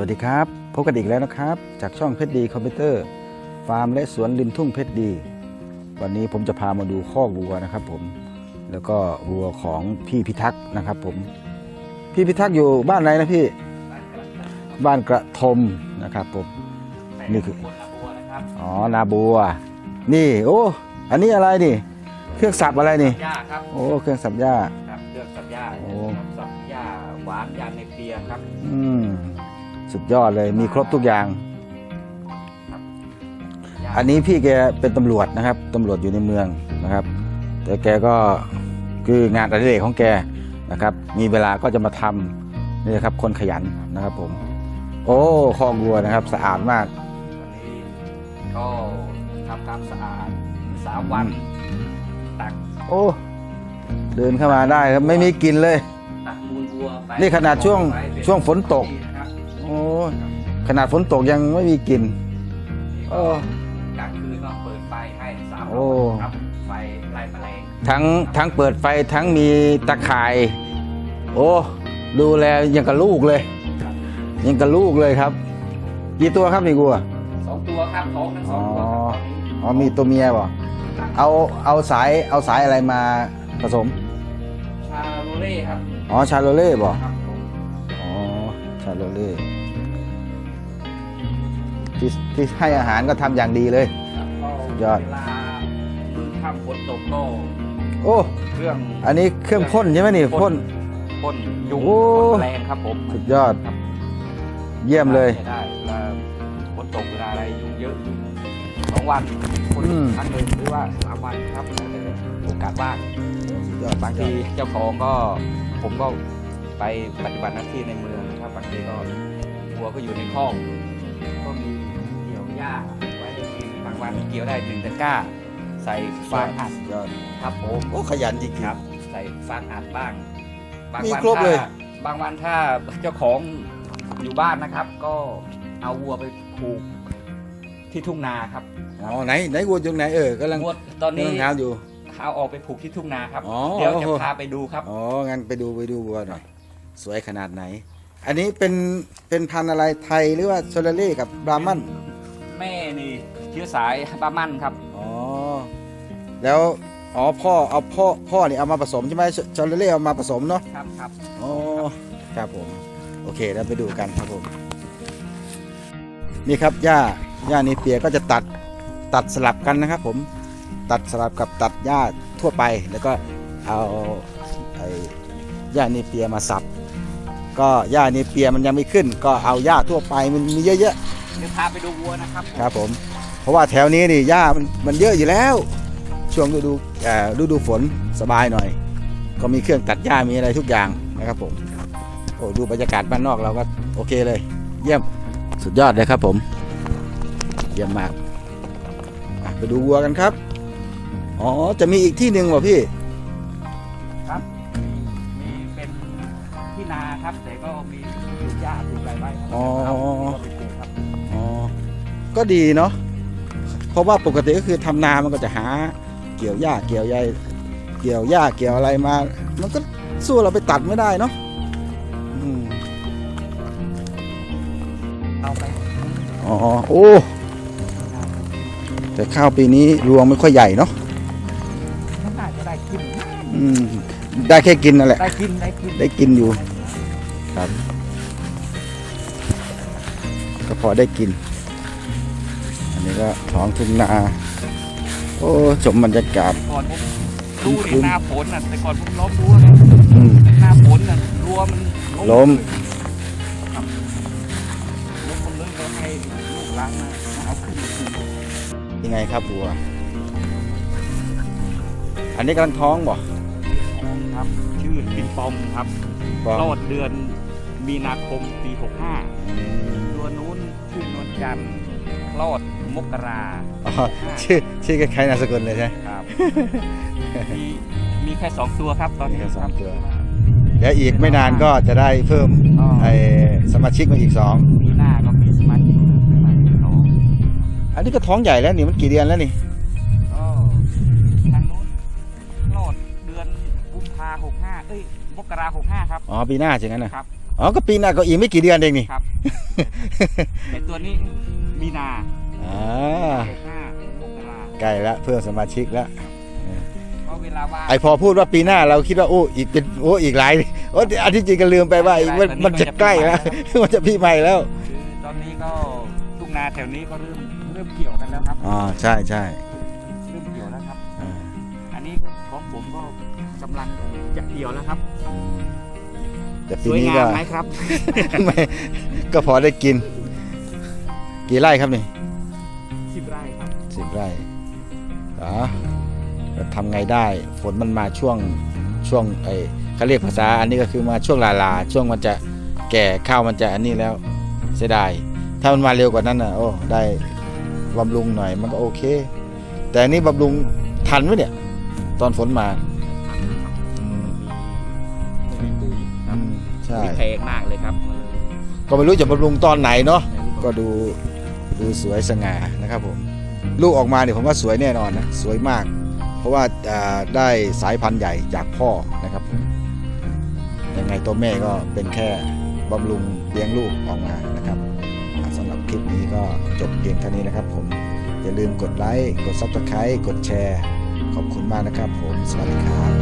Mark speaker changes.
Speaker 1: วัสดีครับพบกันอีกแล้วนะครับ จากช่องเพชรดีคอมพิวเตอร์ฟาร์มและสวนริมทุ่งเพชรดี วันนี้ผมจะพามาดูคอกวัวนะครับ ผมแล้วก็วัวของพี่พิทักษ์นะครับ ผม พี่พิทักษ์อยู่บ้านไหนนะพี่ บ้านกระทมนะครับผมนี่คือ
Speaker 2: คนละบัวนะครับ
Speaker 1: อ๋อนาบัว นี่ โอ้อันนี้อะไรนี่ เครื่องสับอะไรนี่
Speaker 2: หญ้าครับ
Speaker 1: โอ้เครื่องสับหญ้า
Speaker 2: ครับเครื่องสับหญ้า
Speaker 1: โอ้
Speaker 2: สับหญ้าหวานยาในเปียครับ
Speaker 1: อืม สุดยอดเลยมีครบทุกอย่าง
Speaker 2: หญ้า
Speaker 1: อันนี้พี่แกเป็นตำรวจนะครับตำรวจอยู่ในเมืองนะครับ แต่แกก็คืองานอดิเรกของแกนะครับ มีเวลาก็จะมาทำนี่นะครับ คนขยันนะครับผม โอ้คอกวัวนะครับ สะอาดมาก
Speaker 2: วันนี้ก็ทำความสะอาดสามวันตัก
Speaker 1: โอ้เดินเข้ามาได้ครับไม่มีกลิ่นเลย
Speaker 2: ตักมูลวัวไป
Speaker 1: นี่ขนาดช่วง
Speaker 2: ไปเป็
Speaker 1: ช่วงฝนตก
Speaker 2: นะครับ
Speaker 1: โอ้ขนาดฝนตกยังไม่มีกลิ่นโอ้
Speaker 2: กลางคืนก็เปิดไฟให้สาม
Speaker 1: โอ้
Speaker 2: รอบครับไฟไล่แมลง
Speaker 1: ทั้งทั้งเปิดไฟทั้งมีตะข่าย โอ้ดูแลยังกับลูกเลย
Speaker 2: ครับ
Speaker 1: ยังกับลูกเลยครับ กี่ตัวครับนี่กูอะ
Speaker 2: สองตัวครับท้องทั้งสองตัวครับตอนนี้
Speaker 1: อ๋อมีตัวเมียบ่เอาเอาสายเอาสายอะไรมาผสม
Speaker 2: ชาโรเล่ครับ
Speaker 1: อ๋อชาโลเล่บ่
Speaker 2: ครับผม
Speaker 1: อ๋อ ชาโลเล่ที่ที่ให้อาหารก็ทำอย่างดีเลย
Speaker 2: ครับก็
Speaker 1: สุดยอด
Speaker 2: เวลาถ้าฝนตกก็
Speaker 1: โอ้
Speaker 2: เครื่อง
Speaker 1: อันนี้เครื่องพ่นใช่ไหมนี่พ่น
Speaker 2: พ่นยุง
Speaker 1: โอ้
Speaker 2: พ่นแมลงครับผม
Speaker 1: สุดยอด เยี่ยมเลย
Speaker 2: ใช้ได้เวลาฝนตกเวลาอะไรยุงเยอะสองวันคน
Speaker 1: อืม
Speaker 2: ครั้งหนึ่งหรือว่าสามวันครับแล้วแต่โอกาสว่าง
Speaker 1: สุดยอด
Speaker 2: บางทีเจ้าของก็ผมก็ไปปฏิบัติหน้าที่ในเมือง ครับบางทีก็วัวก็อยู่ในคอกก็มีเกี่ยวหญ้าไว้ให้กินบางวันเกี่ยวได้หนึ่งตะกร้า ใส่ฟางอัด
Speaker 1: สุดยอด
Speaker 2: ครับผม
Speaker 1: โอ้ขยันจริงๆ
Speaker 2: ครับ ใส่ฟางอัดบ้าง บาง
Speaker 1: มี
Speaker 2: วัน
Speaker 1: ครบเลย
Speaker 2: ถ้าบางวันถ้าเจ้าของอยู่บ้านนะครับ ก็เอาวัวไปผูกที่ทุ่งนาครับ
Speaker 1: อ๋อไหนไหนวัวอยู่ไหนเออกำลัง
Speaker 2: วัวตอนนี้
Speaker 1: กำลังหาอยู่
Speaker 2: เอาออกไปผูกที่ทุ่งนาครับ
Speaker 1: อ๋อ
Speaker 2: เดี๋ยวจะพาไปดูครับ
Speaker 1: อ๋องั้นไปดูไปดูวัวหน่อย สวยขนาดไหน อันนี้เป็นเป็นพันธุ์อะไรไทยหรือว่าโซลาเล่กับบราหมัน
Speaker 2: แม่นี่เชื้อสายบามันครับ
Speaker 1: อ๋อแล้วอ๋อพ่อเอาพ่อพ่อนี่เอามาผสมใช่ไหมโซลาเล่เอามาผสมเนาะ
Speaker 2: ครับครับ
Speaker 1: อ๋อครับผมโอเคแล้วไปดูกันครับผมนี่ครับหญ้าหญ้านีเปียก็จะตัดตัดสลับกันนะครับ ผมตัดสลับกับตัดหญ้าทั่วไป แล้วก็เอาไอ้หญ้านีเปียมาสับ ก็หญ้านีเปียมันยังไม่ขึ้น ก็เอาหญ้าทั่วไปมันมีเยอะ
Speaker 2: เดี๋ยวพาไปดูวัวนะครับ
Speaker 1: ๆครับผม เพราะว่าแถวนี้นี่หญ้ามันมันเยอะอยู่แล้ว ช่วงฤดูเอ่อฤดูฝนสบายหน่อย ก็มีเครื่องตัดหญ้ามีอะไรทุกอย่างนะครับผมโอ้ดูบรรยากาศบ้านนอกเราก็โอเคเลย เยี่ยมสุดยอดเลยครับผม เยี่ยมมากอะไปดูวัวกันครับ อ๋อ จะมีอีกที่หนึ่งว่ะพี่
Speaker 2: ว้ครับ
Speaker 1: อ๋อ
Speaker 2: เอาก็ไปปลูกครับ
Speaker 1: อ๋อ ก็ดีเนาะ เพราะว่าปกติก็คือทำนา มันก็จะหาเกี่ยวหญ้าเกี่ยวใยเกี่ยวหญ้าเกี่ยวอะไรมา มันก็สู้เราไปตัดไม่ได้เนาะอืม
Speaker 2: เอาไป
Speaker 1: อ๋อ โอ้ แต่ข้าวปีนี้รวงไม่ค่อยใหญ่เนาะ
Speaker 2: มันน่าจะได้กิน
Speaker 1: อืม ได้แค่กินนั่นแหละ
Speaker 2: ได้กินได้กิน
Speaker 1: ได้กินอยู่ ครับ ก็พอได้กิน อันนี้ก็ท้องทุ่งนา โอ้ชมบรรยากาศ
Speaker 2: ก่อนผมดูในหน้าฝนน่ะแต่ก่อนผมล้อมรั้วไง
Speaker 1: อืม
Speaker 2: หน้าฝนน่ะรั้วมัน
Speaker 1: ล้ม
Speaker 2: ครับล้มหมดเลยแล้วให้ลูกหล้างมามาเอาขึ้นมาคืน
Speaker 1: ยังไงครับบัว อันนี้กำลังท้องบ่
Speaker 2: ทองครับ ชื่อปิงปองครับ
Speaker 1: บ่
Speaker 2: คลอดเดือนมีนาคมปี 65ตัวนู้นชื่อนวล จันทร์คลอดมกรา
Speaker 1: อ๋อชื่อชื่อคล้ายๆนามสกุลเลยใช่ไหม
Speaker 2: ครับ มีมีแค่สองตัวครับตอนนี้
Speaker 1: มีแค่สอง
Speaker 2: ครับ
Speaker 1: ตัวเดี๋ยวอีกไม่นานก็จะได้เพิ่ม
Speaker 2: อ๋อ
Speaker 1: ไอ้สมาชิกมาอีกสอง
Speaker 2: ปีหน้าก็มีสมาชิกสมาชิกสอง
Speaker 1: อันนี้ก็ท้องใหญ่แล้วนี่มันกี่เดือนแล้วนี่
Speaker 2: ก็ทางนู้นคลอดเดือนกุมภาหกห้าเอ้ยมกราหกห้าครับ
Speaker 1: อ๋อปีหน้าใช่ไหมนะครับ อ๋อก็ปีหน้าก็อีกไม่กี่เดือนเองนี่
Speaker 2: ครับไอตัวนี้มีนา
Speaker 1: อ่า
Speaker 2: ห้ามกรา
Speaker 1: ใกล้แล้วเพิ่มสมาชิกแล้ว
Speaker 2: เพราะเวลาว่าง
Speaker 1: ไอพอพูดว่าปีหน้าเราคิดว่าโอ้อีกเป็นโอ้อีกหลายโอ้อันที่จริงก็ลืมไปว่าอีกมันมันจะใกล้แล้วมันจะพี่ใหม่แล้ว
Speaker 2: คือตอนนี้ก็ทุ่งนาแถวนี้ก็เริ่มเริ่มเกี่ยวกันแล้วครับ
Speaker 1: อ๋อใช่ใช่
Speaker 2: เริ่มเกี่ยวแล้วครับ
Speaker 1: อ่า
Speaker 2: อันนี้ของผมก็กำลังจะเกี่ยวแล้วครับ
Speaker 1: แต่
Speaker 2: ส
Speaker 1: ปี
Speaker 2: วย
Speaker 1: นี้
Speaker 2: งา
Speaker 1: ก็
Speaker 2: มไหมครับ
Speaker 1: ไม่ก็พอได้กิน กี่ไร่ครับนี่
Speaker 2: สิบไร่ครับ
Speaker 1: สิบไร่อ๋อแล้วทำไงได้ ฝนมันมาช่วงช่วงไอเขาเรียกภาษาอันนี้ก็คือมาช่วงลาลา ช่วงมันจะแก่ข้าวมันจะอันนี้แล้วเสียดายถ้ามันมาเร็วกว่านั้นอะโอ้ได้บำรุงหน่อยมันก็โอเค แต่อันนี้บำรุงทันไหมเนี่ย ตอนฝนมา มใช่
Speaker 2: ปุ๋ยแพงมากเลยครับมันเลย
Speaker 1: ก็ไม่รู้จะบำรุงตอนไหนเนาะก็ดูดูสวยสง่านะครับผมลูกออกมาเนี่ยผมว่าสวยแน่นอนนะสวยมาก เพราะว่าอ่าได้สายพันธุ์ใหญ่จากพ่อนะครับผมยังไงตัวแม่ก็เป็นแค่บำรุงเลี้ยงลูกออกมานะครับอ่าสำหรับคลิปนี้ก็จบเพียงเท่านี้นะครับผมอย่าลืมกดไลค์กดซับสไครต์กดแชร์ ขอบคุณมากนะครับผม สวัสดีครับ